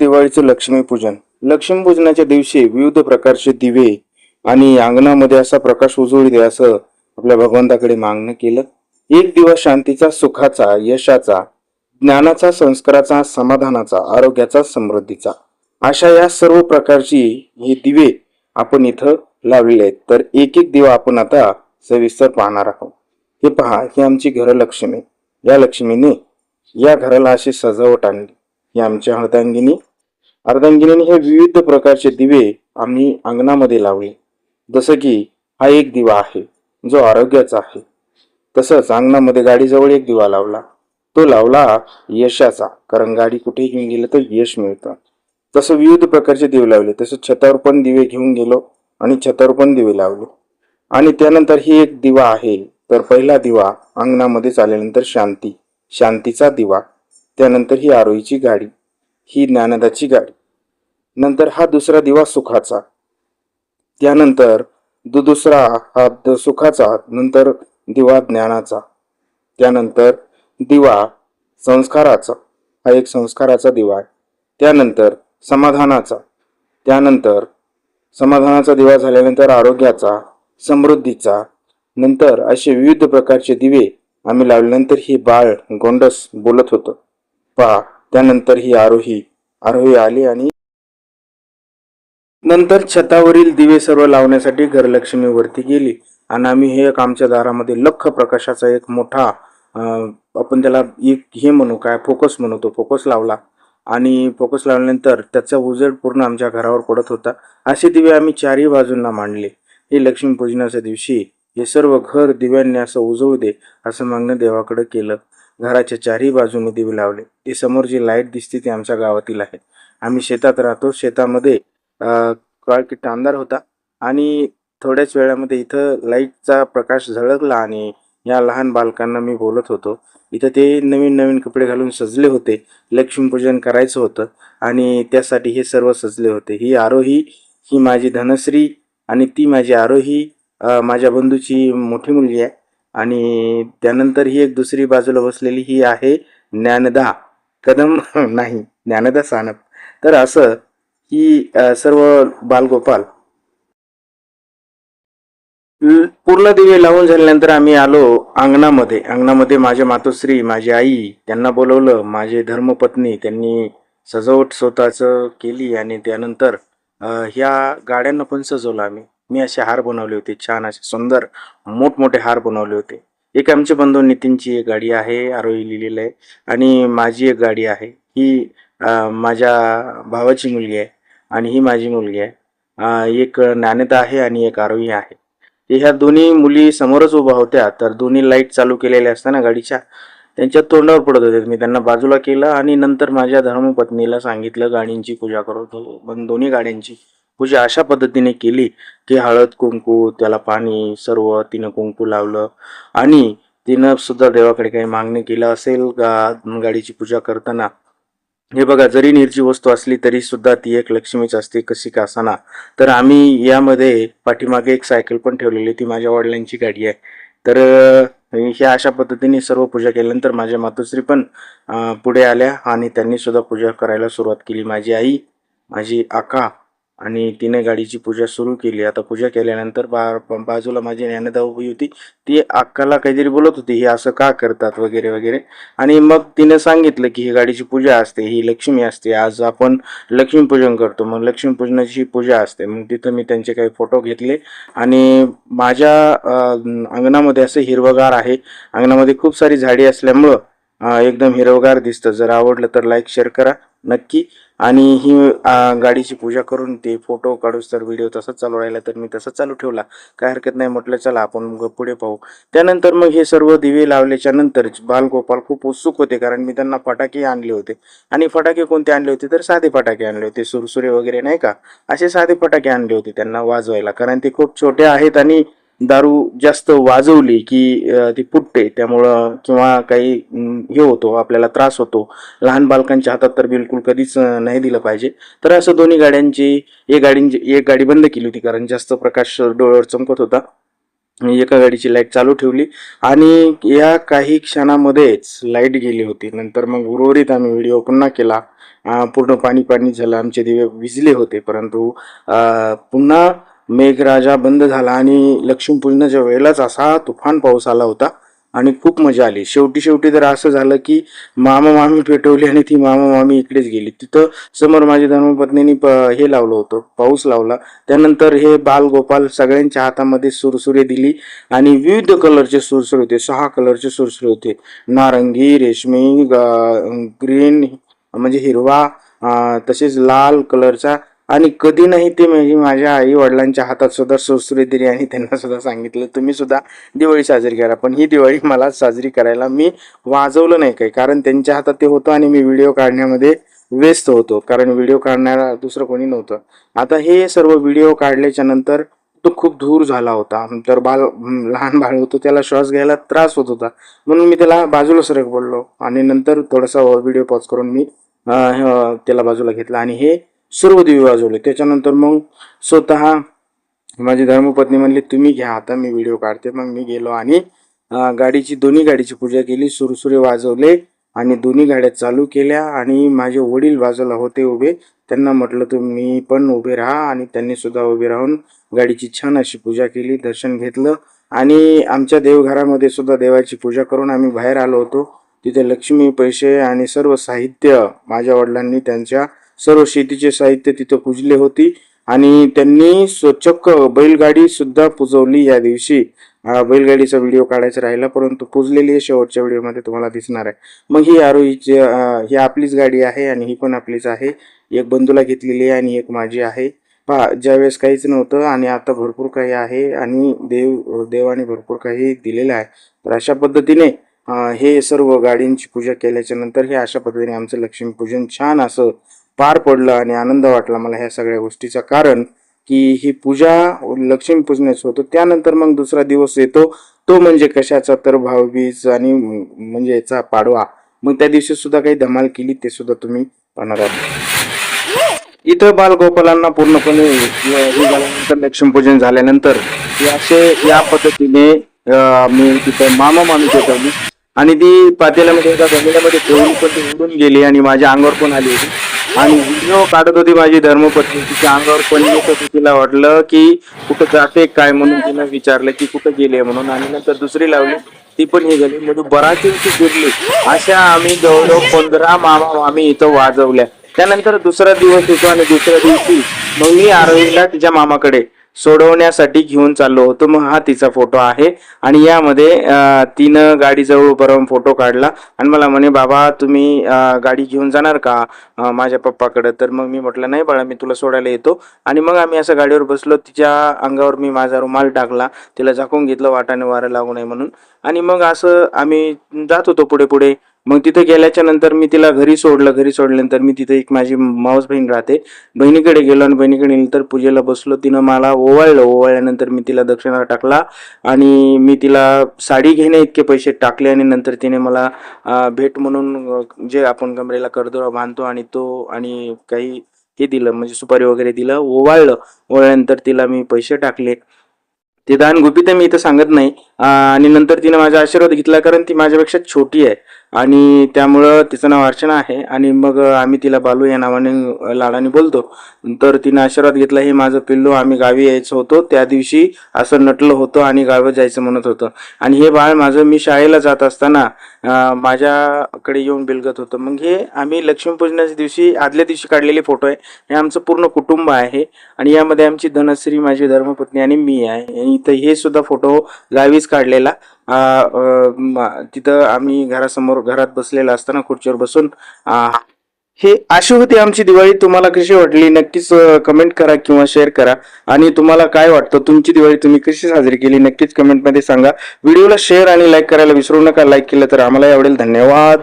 दिवाळीचं लक्ष्मीपूजन लक्ष्मीपूजनाच्या दिवशी विविध प्रकारचे दिवे आणि अंगणामध्ये असा प्रकाश उजळू दे असं आपल्या भगवंताकडे मागणं केलं. एक दिवस शांतीचा सुखाचा यशाचा ज्ञानाचा संस्काराचा समाधानाचा आरोग्याचा समृद्धीचा अशा या सर्व प्रकारची हे दिवे आपण इथं लावलेले आहेत. तर एक एक दिवा आपण आता सविस्तर पाहणार आहोत. हे पहा ही आमची घरलक्ष्मी. या लक्ष्मीने या घराला अशी सजावट आणली. ही आमच्या हळदांगिनी अर्धांगिनीने हे विविध प्रकारचे दिवे आम्ही अंगणामध्ये लावले. जसं की हा एक दिवा आहे जो आरोग्याचा आहे. तसंच अंगणामध्ये गाडीजवळ एक दिवा लावला. तो लावला यशाचा कारण गाडी कुठेही घेऊन गेलं तर यश मिळतं. तसं विविध प्रकारचे दिवे लावले. तसं छतावर पण दिवे घेऊन गेलो आणि छतावर पण दिवे लावले. आणि त्यानंतर ही एक दिवा आहे. तर पहिला दिवा अंगणामध्ये आल्यानंतर शांती शांतीचा दिवा. त्यानंतर ही आरोहीची गाडी ही ज्ञानदाची गाडी. नंतर हा दुसरा दिवा सुखाचा. त्यानंतर दु दुसरा हा द- सुखाचा नंतर दिवा ज्ञानाचा. त्यानंतर दिवा संस्काराचा हा एक संस्काराचा दिवा आहे. त्यानंतर समाधानाचा. त्यानंतर समाधानाचा दिवा झाल्यानंतर आरोग्याचा समृद्धीचा. नंतर असे विविध प्रकारचे दिवे आम्ही लावल्यानंतर ही बाळ गोंडस बोलत होतं. पहा त्यानंतर ही आरोही आरोही आली आणि नंतर छतावरील दिवे सर्व लावण्यासाठी घरलक्ष्मी वरती गेली. आणि आम्ही हे एक आमच्या दारामध्ये लख प्रकाशाचा एक मोठा आपण त्याला एक हे म्हणू काय फोकस म्हणू तो फोकस लावला. आणि फोकस लावल्यानंतर त्याचा उजेड पूर्ण आमच्या घरावर पडत होता. असे दिवे आम्ही चारही बाजूंना मांडले. हे लक्ष्मीपूजनाच्या दिवशी हे सर्व घर दिव्यांनी असं उजवू दे असं मागणं देवाकडे केलं. घराच्या चारही बाजूने दिवे लावले. ते समोर जी लाइट दिसते ती आमच्या गावातील आहे. आम्ही शेतात राहतो. शेतामध्ये कॉल किट अंधार होता आणि थोड्याच वेळामध्ये इथं लाईटचा प्रकाश झळकला आणि या लहान बालकांना मी बोलत होतो. इथं ते नवीन नवीन कपडे घालून सजले होते. लक्ष्मीपूजन करायचं होतं आणि त्यासाठी हे सर्व सजले होते. ही आरोही ही माझी धनश्री आणि ती माझी आरोही माझ्या बंधूची मोठी मुलगी आहे. आणि त्यानंतर ही एक दुसरी बाजूला बसलेली ही आहे ज्ञानदा. कदम नाही ज्ञानदा सानप. तर असं ही सर्व बालगोपाल. पूर्ण दिवे लावून झाल्यानंतर आम्ही आलो अंगणामध्ये. अंगणामध्ये माझ्या मातोश्री माझी आई त्यांना बोलवलं. माझे धर्मपत्नी त्यांनी सजावट स्वतःच केली आणि त्यानंतर ह्या गाड्यांना पण सजवलं आम्ही. मी असे हार बनवले होते छान असे सुंदर मोठमोठे हार बनवले होते. एक आमचे बंधू नितीनची एक गाडी आहे आरोही लिहिलेलं आहे. आणि माझी एक गाडी आहे. ही माझ्या भावाची मुलगी आहे. आणि ही माझी मुलगी आहे. एक ज्ञानता आहे आणि एक आरोही आहे. ह्या दोन्ही मुली समोरच उभा होत्या. तर दोन्ही लाइट चालू केलेल्या असताना गाडीच्या त्यांच्या तोंडावर पडत होते मी त्यांना बाजूला केलं आणि नंतर माझ्या धर्मपत्नीला सांगितलं गाडींची पूजा करत हो पण दोन्ही गाड्यांची पूजा अशा पद्धतीने केली की हळद कुंकू त्याला पाणी सर्व तिनं कुंकू लावलं. आणि तिनं सुद्धा देवाकडे काही मागणी केलं असेल गा गाडीची पूजा करताना हे बघा जरी निर्जीव वस्तू असली तरी सुद्धा ती एक लक्ष्मीच असते कशी का असाना. तर आम्ही यामध्ये पाठीमागे एक सायकल पण ठेवलेली ती माझ्या वडिलांची गाडी आहे. तर ह्या अशा पद्धतीने सर्व पूजा केल्यानंतर माझ्या मातोश्री पण पुढे आल्या आणि त्यांनी सुद्धा पूजा करायला सुरुवात केली. माझी आई माझी आका आणि तिने गाडीची पूजा सुरू केली. आता पूजा केल्यानंतर बा बाजूला माझी ज्ञानदा उभी होती. ती अक्काला काहीतरी बोलत होती हे असं का करतात? वगैरे वगैरे. आणि मग तिने सांगितलं की ही गाडीची पूजा असते. ही लक्ष्मी असते. आज आपण लक्ष्मीपूजन करतो. मग लक्ष्मीपूजनाची पूजा असते. मग तिथं मी त्यांचे काही फोटो घेतले. आणि माझ्या अंगणामध्ये असं हिरवगार आहे. अंगणामध्ये खूप सारी झाडी असल्यामुळं एकदम हिरवगार दिसतं. जर आवडलं तर लाईक शेअर करा नक्की. आणि ही गाडीची पूजा करून ते फोटो काढूस तर व्हिडिओ तसाच चालू राहिला तर मी तसाच चालू ठेवला. काय हरकत नाही म्हटलं चला आपण मग पुढे पाहू. त्यानंतर मग हे सर्व दिवे लावल्याच्या नंतर बालगोपाल खूप उत्सुक होते कारण मी त्यांना फटाके आणले होते. आणि फटाके कोणते आणले होते तर साधे फटाके आणले होते. सुरसुरे वगैरे नाही का? असे साधे फटाके आणले होते त्यांना वाजवायला कारण ते खूप छोटे आहेत आणि दारू जास्त वाजवली की ती फुटते. त्यामुळं किंवा काही हे होतो आपल्याला त्रास होतो. लहान बालकांच्या हातात तर बिलकुल कधीच नाही दिलं पाहिजे. तर असं दोन्ही गाड्यांची एक गाडींची एक गाडी बंद केली होती कारण जास्त प्रकाश डोळ्यावर चमकत होता. एका गाडीची लाइट चालू ठेवली. आणि या काही क्षणामध्येच लाइट गेली होती. नंतर मग उर्वरित आम्ही व्हिडिओ पुन्हा केला. पूर्ण पाणी पाणी झालं. आमचे दिवे विजले होते. परंतु पुन्हा मेघराजा बंद झाला आणि लक्ष्मीपूजनाच्या वेळेलाच असा तुफान पाऊस आला होता आणि खूप मजा आली. शेवटी शेवटी तर असं झालं की मामा मामी पेटवली आणि ती मामा मामी इकडेच गेली. तिथं समोर माझ्या धर्मपत्नीने प हे लावलं होतं पाऊस लावला. त्यानंतर हे बाल गोपाल सगळ्यांच्या हातामध्ये सुरसुरे दिली आणि विविध कलरचे सुरसुरे होते. सहा कलरचे सुरसुरे होते. नारंगी रेशमी ग्रीन म्हणजे हिरवा तसेच लाल कलरचा आणि कधी नाही ते म्हणजे माझ्या आई वडिलांच्या हातात सुद्धा सुसरी दिली आणि त्यांना सुद्धा सांगितलं तुम्ही सुद्धा दिवाळी साजरी करा. पण ही दिवाळी मला साजरी करायला मी वाजवलं नाही काही कारण त्यांच्या हातात ते होतं आणि मी व्हिडिओ काढण्यामध्ये व्यस्त होतो कारण व्हिडिओ काढणारा दुसरं कोणी नव्हतं. आता हे सर्व व्हिडिओ काढल्याच्या नंतर तो खूप दूर झाला होता. तर बाल लहान बाळ होतो त्याला श्वास घ्यायला त्रास होत होता. म्हणून मी त्याला बाजूला सरक बोललो आणि नंतर थोडासा व्हिडिओ पॉज करून मी त्याला बाजूला घेतला. आणि हे सर्व दिवे वाजवले त्याच्यानंतर मग स्वतः माझी धर्मपत्नी म्हणली तुम्ही घ्या आता मी व्हिडिओ काढते. मग मी गेलो आणि गाडीची दोन्ही गाडीची पूजा केली. सुरसुरे वाजवले आणि दोन्ही गाड्या चालू केल्या आणि माझे वडील बाजूला होते उभे. त्यांना म्हटलं तुम्ही पण उभे राहा. आणि त्यांनी सुद्धा उभे राहून गाडीची छान अशी पूजा केली दर्शन घेतलं. आणि आमच्या देवघरामध्ये सुद्धा देवाची पूजा करून आम्ही बाहेर आलो होतो. तिथे लक्ष्मी पैसे आणि सर्व साहित्य माझ्या वडिलांनी त्यांच्या सर्व शेतीचे साहित्य तिथं पुजले होती आणि त्यांनी स्वच्छक बैलगाडी सुद्धा पुजवली या दिवशी. बैलगाडीचा व्हिडिओ काढायचा राहिला परंतु पुजलेली आहे शेवटच्या व्हिडिओमध्ये तुम्हाला दिसणार आहे. मग ही आरोहीची ही आपलीच गाडी आहे आणि ही पण आपलीच आहे. एक बंधूला घेतलेली आहे आणि एक माझी आहे. पहा ज्यावेळेस काहीच नव्हतं आणि आता भरपूर काही आहे आणि देव देवाने भरपूर काही दिलेलं आहे. तर अशा पद्धतीने हे सर्व गाडींची पूजा केल्याच्यानंतर हे अशा पद्धतीने आमचं लक्ष्मीपूजन छान असं पार पडलं आणि आनंद वाटला मला ह्या सगळ्या गोष्टीचं. कारण की ही पूजा लक्ष्मी पूजनेच होतो. त्यानंतर मग दुसरा दिवस येतो. तो म्हणजे कशाचा तर भाऊबीज आणि म्हणजे याचा पाडवा. मग त्या दिवशी सुद्धा काही धमाल केली ते सुद्धा तुम्ही पाहणार आहात. इथं बालगोपालांना पूर्णपणे हे झाल्यानंतर लक्ष्मीपूजन झाल्यानंतर असे या पद्धतीने मी तिथं मामा मामी पेटवली आणि ती पातेल्यामध्ये एका गमिल्यामध्ये ठेवून पण ती उडून गेली आणि माझ्या अंगावर पण आली होती. आणि व्हिडिओ काढत होती माझी धर्मपत्नी. तिच्या अंगावर पण येत होती. तिला वाटलं की कुठं जाते काय म्हणून तिनं विचारलं की कुठं गेले म्हणून. आणि नंतर दुसरी लावली. ती पण हे झाली. म्हणजे बराच दिवशी फिरली. अशा आम्ही जवळजवळ पंधरा मामा मामी इथं वाजवल्या. त्यानंतर दुसरा दिवस होतो आणि दुसऱ्या दिवशी मग मी आरवीला तिच्या मामाकडे. सोडवण्यासाठी घेऊन चाललो होतो. मग हा तिचा फोटो आहे. आणि यामध्ये तिनं गाडीजवळ उभं राहून फोटो काढला. आणि मला म्हणे बाबा तुम्ही गाडी घेऊन जाणार का? माझ्या पप्पाकडं. तर मग मी म्हटलं नाही बाळा मी तुला सोडायला येतो. आणि मग आम्ही असं गाडीवर बसलो. तिच्या अंगावर मी माझा रुमाल टाकला. तिला झाकून घेतलं वाटाने वारं लागू नये म्हणून. आणि मग असं आम्ही जात होतो पुढे पुढे. मग तिथे गेल्याच्यानंतर मी तिला घरी सोडलं. घरी सोडल्यानंतर मी तिथे एक माझी मावस बहीण राहते. बहिणीकडे गेलो आणि बहिणीकडे नंतर पूजेला बसलो. तिनं मला ओवाळलं. ओवाळल्यानंतर मी तिला दक्षिणा टाकला आणि मी तिला साडी घेणे इतके पैसे टाकले आणि नंतर तिने मला भेट म्हणून जे आपण कमरेला करदोरा बांधतो आणि तो आणि काही हे दिलं म्हणजे सुपारी वगैरे दिलं ओवाळलं. ओवाळल्यानंतर तिला मी पैसे टाकले. ते दान गुपित मी इथं सांगत नाही. आणि नंतर तिने माझा आशीर्वाद घेतला कारण ती माझ्यापेक्षा छोटी आहे. आणि त्यामुळं तिचं नाव अर्चना आहे. आणि मग आम्ही तिला बालू या नावाने लाडाने बोलतो. तर तिने आशीर्वाद घेतला हे माझं पिल्लू आम्ही गावी यायचं होतो. त्या दिवशी असं नटलं होतं आणि गावी जायचं म्हणत होतं. आणि हे बाळ माझं मी शाळेला जात असताना माझ्याकडे येऊन बिलगत होतं. मग हे आम्ही लक्ष्मीपूजनाच्या दिवशी आदल्या दिवशी काढलेले फोटो आहे. हे आमचं पूर्ण कुटुंब आहे. आणि यामध्ये आमची धनश्री माझी धर्मपत्नी आणि मी आहे. आणि इथं हे सुद्धा फोटो गावीच काढलेला. तिथं आम्ही घरासमोर घरात बसलेला असताना खुर्चीवर बसून हे अशी होती आमची दिवाळी. तुम्हाला कशी वाटली? नक्कीच कमेंट करा किंवा शेअर करा. आणि तुम्हाला काय वाटतं? तुमची दिवाळी तुम्ही कशी साजरी केली? नक्कीच कमेंटमध्ये सांगा. व्हिडिओला शेअर आणि लाईक करायला विसरू नका. लाईक केलं तर आम्हाला आवडेल. धन्यवाद.